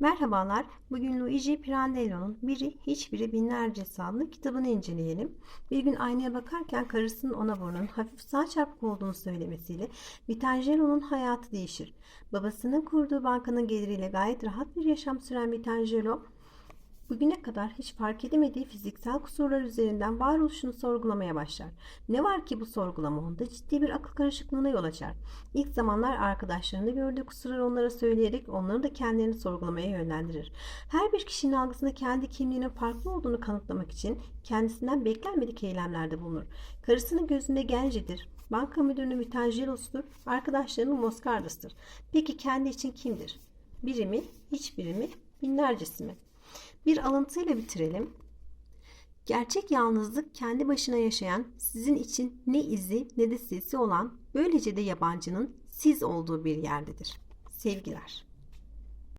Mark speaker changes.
Speaker 1: Merhabalar. Bugün Luigi Pirandello'nun Biri Hiçbiri Binlercesi adlı kitabını inceleyelim. Bir gün aynaya bakarken karısının ona burnun hafif sağ çarpık olduğunu söylemesiyle Vitangelo'nun hayatı değişir. Babasının kurduğu bankanın geliriyle gayet rahat bir yaşam süren Vitangelo, bugüne kadar hiç fark edemediği fiziksel kusurlar üzerinden varoluşunu sorgulamaya başlar. Ne var ki bu sorgulama onda ciddi bir akıl karışıklığına yol açar. İlk zamanlar arkadaşlarında gördüğü kusurları onlara söyleyerek onları da kendilerini sorgulamaya yönlendirir. Her bir kişinin algısında kendi kimliğinin farklı olduğunu kanıtlamak için kendisinden beklenmedik eylemlerde bulunur. Karısının gözünde gencidir. Banka müdürünün Vitangelos'tur. Arkadaşlarının Moscardas'tır. Peki kendi için kimdir? Biri mi, hiçbiri mi, binlercesi mi? Bir alıntıyla bitirelim. Gerçek yalnızlık kendi başına yaşayan, sizin için ne izi ne de sesi olan, böylece de yabancının siz olduğu bir yerdedir. Sevgiler.